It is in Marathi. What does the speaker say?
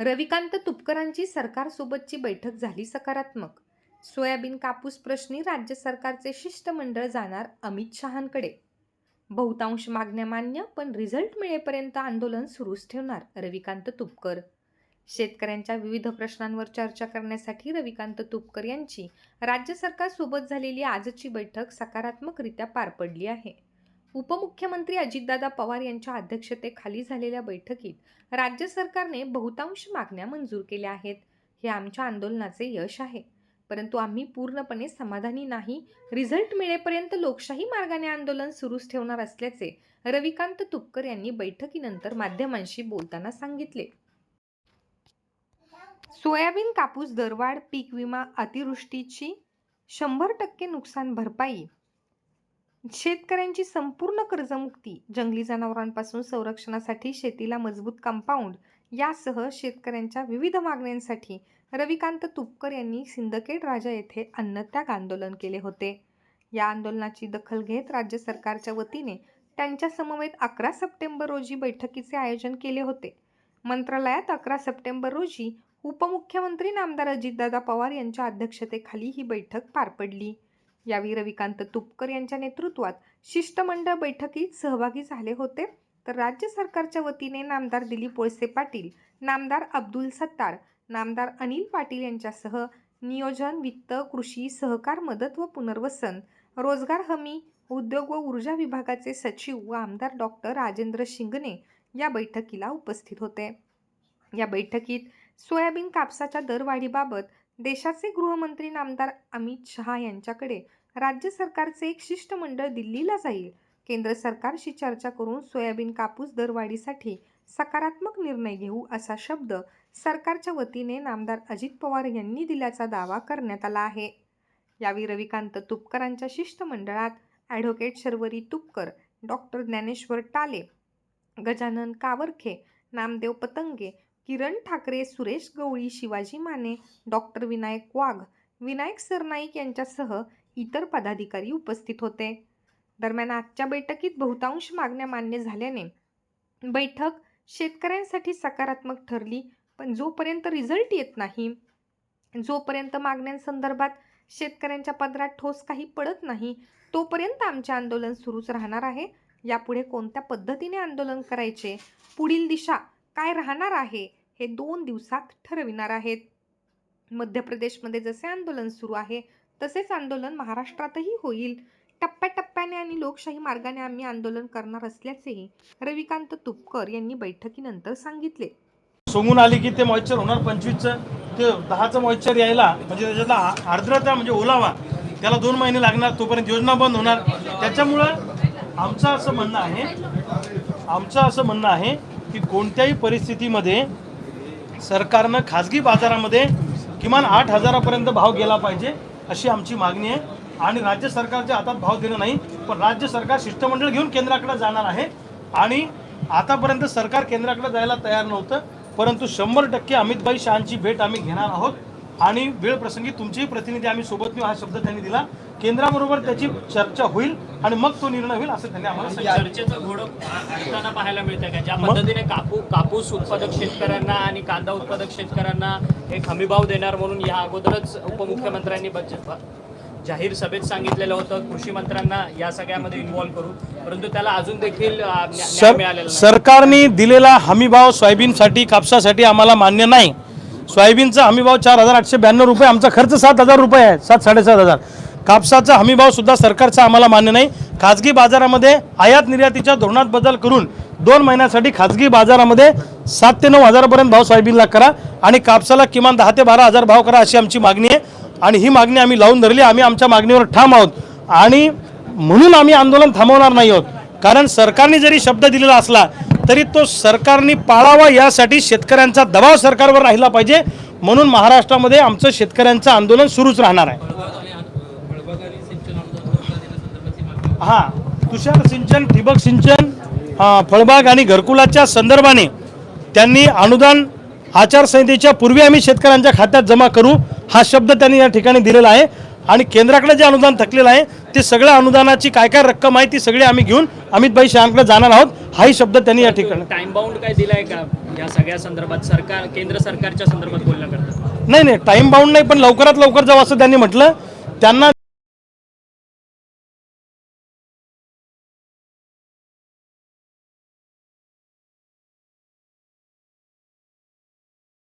Ravikant तुपकरांची सरकारसोबतची बैठक झाली सकारात्मक. सोयाबीन कापूस प्रश्नी राज्य सरकारचे शिष्टमंडळ जाणार अमित शहांकडे. बहुतांश मागण्या मान्य पण रिझल्ट मिळेपर्यंत आंदोलन सुरूच ठेवणार रविकांत तुपकर. शेतकऱ्यांच्या विविध प्रश्नांवर चर्चा करण्यासाठी रविकांत तुपकर यांची राज्य सरकारसोबत झालेली आजची बैठक सकारात्मकरित्या पार पडली आहे. उपमुख्यमंत्री अजितदादा पवार यांच्या अध्यक्षतेखाली झालेल्या बैठकीत राज्य सरकारने बहुतांश मागण्या मंजूर केल्या आहेत. हे आमच्या आंदोलनाचे यश आहे. परंतु आम्ही पूर्णपणे समाधानी नाही. रिझल्ट मिळेपर्यंत लोकशाही मार्गाने आंदोलन सुरूच ठेवणार असल्याचे रविकांत तुपकर यांनी बैठकीनंतर माध्यमांशी बोलताना सांगितले. सोयाबीन कापूस दरवाढ पीक विमा अतिवृष्टीची शंभर टक्के नुकसान भरपाई शेतकऱ्यांची संपूर्ण कर्जमुक्ती जंगली जनावरांपासून संरक्षणासाठी शेतीला मजबूत कंपाऊंड यासह शेतकऱ्यांच्या विविध मागण्यांसाठी रविकांत तुपकर यांनी सिंदखेड राजा येथे अन्नत्याग आंदोलन केले होते. या आंदोलनाची दखल घेत राज्य सरकारच्या वतीने त्यांच्या समवेत अकरा सप्टेंबर रोजी बैठकीचे आयोजन केले होते. मंत्रालयात अकरा सप्टेंबर रोजी उपमुख्यमंत्री नामदार अजितदादा पवार यांच्या अध्यक्षतेखाली ही बैठक पार पडली. यावेळी रविकांत तुपकर यांच्या नेतृत्वात शिष्टमंडळ बैठकीत सहभागी झाले होते. तर राज्य सरकारच्या वतीने नामदार दिलीप वळसे पाटील नामदार अब्दुल सत्तार नामदार अनिल पाटील यांच्यासह नियोजन वित्त कृषी सहकार मदत व पुनर्वसन रोजगार हमी उद्योग व ऊर्जा विभागाचे सचिव व आमदार डॉक्टर राजेंद्र शिंगणे या बैठकीला उपस्थित होते. या बैठकीत सोयाबीन कापसाच्या दरवाढीबाबत देशाचे गृहमंत्री नामदार अमित शहा यांच्याकडे राज्य सरकारचे एक शिष्टमंडळ दिल्लीला जाईल. केंद्र सरकारशी चर्चा करून सोयाबीन कापूस दरवाढीसाठी सकारात्मक निर्णय घेऊ असा शब्द सरकारच्या वतीने नामदार अजित पवार यांनी दिल्याचा दावा करण्यात आला आहे. यावेळी रविकांत तुपकरांच्या शिष्टमंडळात advocate Sharvari Tupkar doctor Dnyaneshwar Tale Gajanan Kavarkhe Namdev Patange Kiran Thackeray Suresh Gawali Shivaji Mane doctor Vinayak Wagh Vinayak Sarnaik यांच्यासह इतर पदाधिकारी उपस्थित होते. दरम्यान आजच्या बैठकीत बहुतांश मागण्या मान्य झाल्याने बैठक शेतकऱ्यांसाठी सकारात्मक ठरली पण जोपर्यंत रिझल्ट येत नाही जोपर्यंत मागण्यांसंदर्भात शेतकऱ्यांच्या पदरात ठोस काही पडत नाही तोपर्यंत आमचे आंदोलन सुरूच राहणार आहे. यापुढे कोणत्या पद्धतीने आंदोलन करायचे पुढील दिशा काय राहणार आहे हे दोन दिवसात ठरविणार आहेत. मध्य प्रदेशमध्ये जसे आंदोलन सुरू आहे तसेच आंदोलन महाराष्ट्रातही होईल. टप्प्याटप्प्याने आणि लोकशाही मार्गाने आम्ही आंदोलन करणार असल्याचेही रविकांत तुपकर यांनी बैठकीनंतर सांगितले. सोंगून आली की ते मॉइश्चर होणार पंचवीसचं. ते दहाचं मॉइश्चर यायला म्हणजे त्याच्यातला आर्द्रता म्हणजे ओलावा त्याला दोन महिने लागणार तोपर्यंत योजना बंद होणार. त्याच्यामुळं आमचं असं म्हणणं आहे आमचं असं म्हणणं आहे की कोणत्याही परिस्थितीमध्ये सरकारनं खाजगी बाजारामध्ये किमान आठ हजारापर्यंत भाव गेला पाहिजे. अशी आमची मागणी आहे. आणि राज्य सरकारच्या हातात भाव देणं नाही पण राज्य सरकार शिष्टमंडळ घेऊन केंद्राकडे जाणार आहे. आणि आतापर्यंत सरकार केंद्राकडे जायला तयार नव्हतं परंतु शंभर टक्के अमितभाई शहांची भेट आम्ही घेणार आहोत. आणि वेळ प्रसंगी तुमचेही प्रतिनिधी आम्ही सोबत नेऊ हा शब्द त्यांनी दिला. केंद्राबरोबर त्याची चर्चा होईल आणि मग तो निर्णय होईल असं त्यांनी आम्हाला सांगितलं. चर्चेचं घोडं पाहायला मिळतं का? ज्या? पद्धतीने कापू कापूस उत्पादक शेतकऱ्यांना आणि कांदा उत्पादक शेतकऱ्यांना एक हमीभाव देणार म्हणून या अगोदरच उपमुख्यमंत्र्यांनी बजेट जाहीर सभेत सांगितलेलं होतं. कृषी मंत्र्यांना या सगळ्यामध्ये इन्व्हॉल्व्ह करू. परंतु त्याला अजून देखील. सरकारने दिलेला हमीभाव सोयाबीनसाठी कापसासाठी आम्हाला मान्य नाही. सोयाबीनचा हमीभाव चार हजार आठशे ब्याण्णव रुपये आमचा खर्च सात हजार रुपये आहे सात साडेसात हजार. कापसाचा हमीभावसुद्धा सरकारचा आम्हाला मान्य नाही. खाजगी बाजारामध्ये आयात निर्यातीच्या धोरणात बदल करून दोन महिन्यासाठी खाजगी बाजारामध्ये सात ते नऊ हजारापर्यंत भाव सोयाबीनला करा आणि कापसाला किमान दहा ते बारा हजार भाव करा अशी आमची मागणी आहे. आणि ही मागणी आम्ही लावून धरली आम्ही आमच्या मागणीवर ठाम आहोत. आणि म्हणून आम्ही आंदोलन थांबवणार नाही आहोत. कारण सरकारने जरी शब्द दिलेला असला तरी तो सरकारने पाळावा यासाठी शेतकऱ्यांचा दबाव सरकारवर राहिला पाहिजे. म्हणून महाराष्ट्रामध्ये आमचं शेतकऱ्यांचं आंदोलन सुरूच राहणार आहे. हा तुषार सिंचन ठिबक सिंचन फळबाग आणि घरकुलाच्या संदर्भाने त्यांनी अनुदान आचारसंहितेच्या पूर्वी आम्ही शेतकऱ्यांच्या खात्यात जमा करू हा शब्द त्यांनी या ठिकाणी दिलेला आहे. आणि केंद्राकडे जे अनुदान थकलेलं आहे ते सगळ्या अनुदानाची काय काय रक्कम आहे ती सगळी आम्ही घेऊन अमितभाई शहांकडे जाणार आहोत. हाही शब्द त्यांनी या ठिकाणी टाइम बाउंड काय दिलाय का? या सगळ्या संदर्भात सरकार केंद्र सरकारच्या संदर्भात बोलण्याकरता नाही नाही टाईम बाउंड नाही पण लवकरात लवकर जावं असं त्यांनी म्हटलं. त्यांना